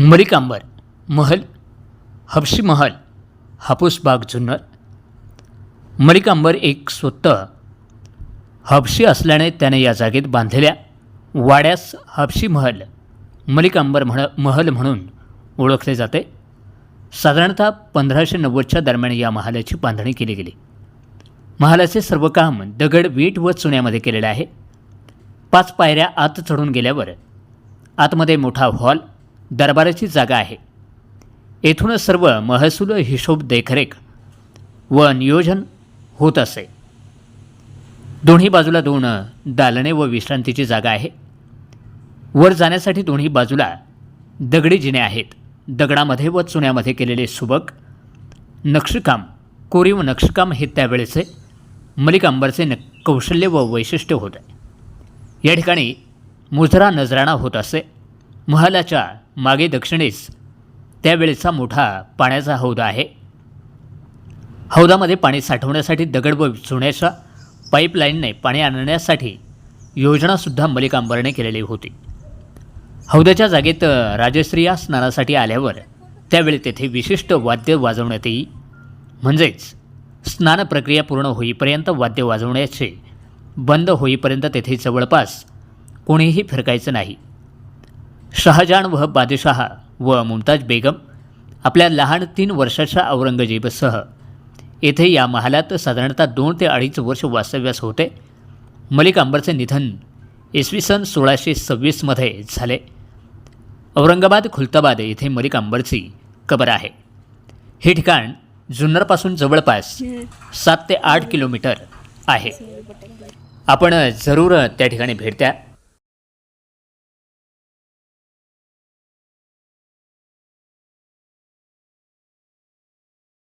मलिकांबर महल हबशी महल हापूसबाग जुन्नर. मलिकांबर एक स्वतः हबशी असल्याने त्याने या जागेत बांधलेल्या वाड्यास हबशी महल मलिकांबर म्हण महल म्हणून ओळखले जाते. साधारणतः पंधराशे नव्वदच्या दरम्यान या महालाची बांधणी केली गेली. महालाचे सर्व काम दगड वीट व चुन्यामध्ये केलेले आहे. पाच पायऱ्या आत चढून गेल्यावर आतमध्ये मोठा हॉल दरबाराची जागा आहे. येथूनच सर्व महसूल हिशोब देखरेख व नियोजन होत असे. दोन्ही बाजूला दोन दालने व विश्रांतीची जागा आहे. वर जाण्यासाठी दोन्ही बाजूला दगडी जिने आहेत. दगडामध्ये व चुन्यामध्ये केलेले सुबक नक्षीकाम कोरीव नक्षीकाम हे त्यावेळेचे मलिक अंबरचे न कौशल्य व वैशिष्ट्य होते. या ठिकाणी मुजरा नजराणा होत असे. महालाच्या मागे दक्षिणेस त्यावेळेचा मोठा पाण्याचा हौदा आहे. हौदामध्ये पाणी साठवण्यासाठी दगड व चुण्याच्या पाईपलाईनने पाणी आणण्यासाठी योजनासुद्धा मलिक अंबरने केलेली होती. हौद्याच्या जागेत राजश्रिया स्नानासाठी आल्यावर त्यावेळी तेथे विशिष्ट वाद्य वाजवण्यात येई म्हणजेच स्नान प्रक्रिया पूर्ण होईपर्यंत वाद्य वाजवण्याचे बंद होईपर्यंत तेथे जवळपास कोणीही फिरकायचं नाही. शहाजहान व बादशहा व मुमताज बेगम आपल्या लहान तीन वर्षाच्या औरंगजेबसह. येथे या महालात साधारणतः दोन ते अडीच वर्ष वास्तव्यास होते. मलिक अंबरचे निधन इसवी सन सोळाशे सव्वीसमध्ये झाले. औरंगाबाद खुलताबाद येथे मलिक अंबरची कबर आहे. हे ठिकाण जुन्नरपासून जवळपास सात ते आठ किलोमीटर आहे. आपण जरूर त्या ठिकाणी भेट द्या.